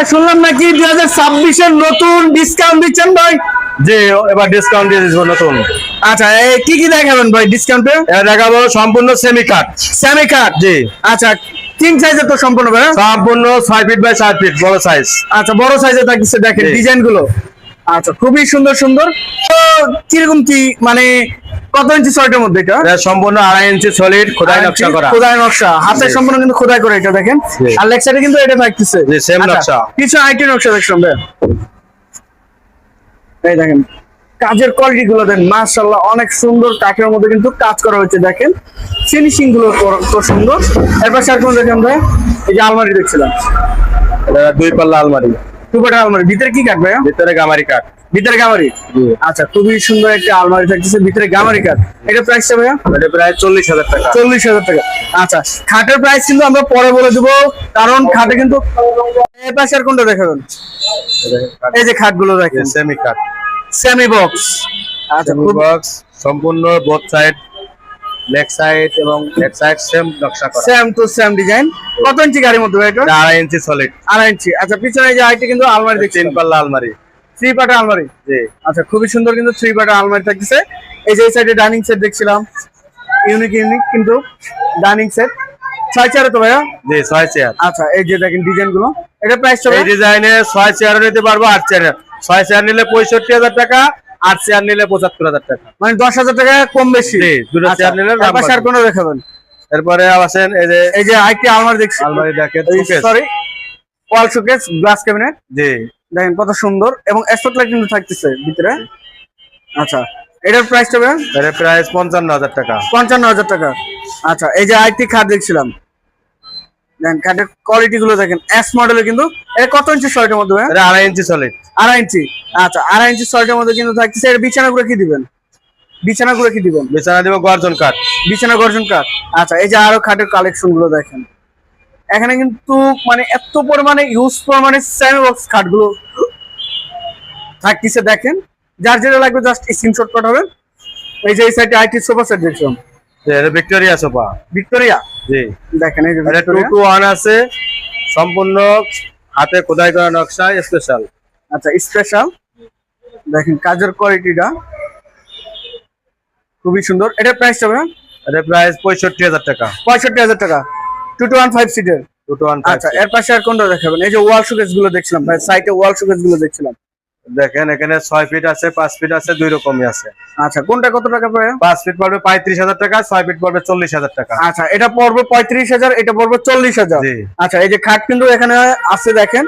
ভাই শুনলাম নাকি দুই হাজার ছাব্বিশের নতুন ডিসকাউন্ট দিচ্ছেন ভাই? জি এবার ডিসকাউন্ট দিয়ে দিচ্ছি নতুন। আচ্ছা এই কি কি দেখাবেন ভাই ডিসকাউন্টে দেখাবো সম্পূর্ণ সেমি কাট স্যামি কার্ড জি। আচ্ছা কিং সাইজের তো সম্পূর্ণ ভাই হ্যাঁ? সম্পূর্ণ ছয় ফিট বাই ফিট বড় সাইজ আচ্ছা বড় সাইজে থাকছে দেখেন জি। ডিজাইনগুলো। আচ্ছা খুবই সুন্দর সুন্দর। তো কীরকম কি মানে কত ইঞ্চি শর্টের মধ্যে এটা? সম্পূর্ণ আড়াই ইঞ্চি সলিড খোদাই নকশা করা। খোদাই নকশা। হাতে সম্পূর্ণ কিন্তু খোদাই করে এটা দেখেন। আর লেগ সাইডে কিন্তু এটা থাকতেছে। জি, same আচ্ছা, নকশা। কিছু আইটি নকশা দেখছেন ভাই। এই দেখেন কাজের কোয়ালিটি গুলো দেখেন মাশাআল্লাহ অনেক সুন্দর কাঠের মধ্যে কিন্তু কাজ করা হয়েছে দেখেন। ফিনিশিংগুলো তো সুন্দর। এরপর স্যার কোন দেখেন ভাই? এই যে আলমারি দেখছিলাম। এটা দুই পাল্লা আলমারি। টুপাটা আলমারি। ভিতরে কি কাঠ ভাই ভিতরে গামারি কাঠ। ভিতরে গামারি? আচ্ছা খুবই সুন্দর একটা আলমারি থাকতেছে ভিতরে গামারি কাঠ। এটা প্রাইসটা ভাইয়া? এটা প্রায় চল্লিশ হাজার টাকা। চল্লিশ হাজার টাকা। আচ্ছা খাটের প্রাইস কিন্তু আমরা পরে বলে দেবো কারণ খাটে কিন্তু এ পাশে আর কোনটা দেখাবেন? এই যে খাটগুলো দেখেন। সেমি কাট সেমি বক্স আচ্ছা বক্স সম্পূর্ণ বোথ সাইড লেগ সাইড এবং লেগ সাইড সেম নকশা করা। সেম টু সেম ডিজাইন কত ইঞ্চি গাড়ির মধ্যে এটা? আড়াই ইঞ্চি সলিড আড়াই ইঞ্চি। আচ্ছা পিছনে এই যে আইটি কিন্তু আলমারি দেখছেন পাল্লা আলমারি। থ্রি পার্টের আলমারি? জি। আচ্ছা খুবই সুন্দর কিন্তু থ্রি পার্টের আলমারি থাকতেছে। এই যে এই সাইডে ডাইনিং সেট দেখছিলাম। ইউনিক ইউনিক কিন্তু ডাইনিং সেট ছয় চেয়ারে তো ভাইয়া? জি ছয় চেয়ার আচ্ছা এই যে দেখেন ডিজাইনগুলো। এটা প্রাইস এই ডিজাইনে ছয় চেয়ার নিতে পারব আট চেয়ার ছয় চেয়ার নিলে পঁয়ষট্টি হাজার টাকা আট চেয়ার নিলে পঁচাত্তর হাজার টাকা। মানে দশ হাজার টাকা কম বেশি? দুটো আচ্ছা, চেয়ার নিলে আর কোনো দেখাবেন। এরপরে এই যে এই যে আলমারি দেখছি। আলমারি দেখেন। Sorry wall showcase glass cabinet জি। দেখেন কত সুন্দর এবং স্পট লাইট কিন্তু থাকতেছে ভিতরে। আচ্ছা এটার প্রাইসটা ভাই? এর প্রাইস পঞ্চান্ন হাজার টাকা। পঞ্চান্ন হাজার টাকা। আচ্ছা এই যে আরেকটি খাট দেখছিলাম। দেখেন খাটের কোয়ালিটি গুলো দেখেন এস মডেলের কিন্তু এটা কত ইঞ্চি শর্টের মধ্যে ভাই? এটা আড়াই ইঞ্চি সলিড আড়াই ইঞ্চি আচ্ছা আড়াই ইঞ্চি শর্টের মধ্যে কিন্তু থাকতেছে। এটা বিছানা করে কি দিবেন? বিছানা করে কি দিবেন? বিছানা দিব গর্জন কাঠ বিছানা গর্জন কাঠ আচ্ছা এই যে আরও খাটের কালেকশনগুলো দেখেন। এখানে কিন্তু মানে এত পরিমাণে ইউজ পরিমাণে স্যামি বক্স খাটগুলো থাকতেছে দেখেন। যার যেটা লাগবে জাস্ট স্ক্রিনশট পাঠাবেন। এই যে এই সাইডে আইটি সোফা সেট দেখছিলাম ভিক্টোরিয়া সোফা ভিক্টোরিয়া? জি। দেখেন এই যে টু টু ওয়ান আছে। সম্পূর্ণ হাতে খোদাই করা নকশা স্পেশাল আচ্ছা স্পেশাল দেখেন কাজের কোয়ালিটিটা খুবই সুন্দর। এটা প্রাইস হবে এটা প্রাইস পঁয়ষট্টি হাজার টাকা। পঁয়ষট্টি হাজার টাকা। টু টু ওয়ান ফাইভ সিটের টু টু ওয়ান আচ্ছা এর পাশে আর কোনটা দেখাবেন? এই যে ওয়াল শোকেসগুলো দেখছিলাম ভাই সাইটে ওয়াল শোকেসগুলো দেখছিলাম। দেখেন এখানে ছয় ফিট আছে পাঁচ ফিট আছে দুই রকমই আছে। আচ্ছা কোনটা কত টাকা পাঁচ ফিট পড়বে পঁয়ত্রিশ হাজার টাকা ছয় ফিট পড়বে চল্লিশ হাজার টাকা। আচ্ছা এটা পড়বে পঁয়ত্রিশ হাজার এটা পড়বে চল্লিশ হাজার। আচ্ছা এই যে খাট কিন্তু এখানে আছে দেখেন।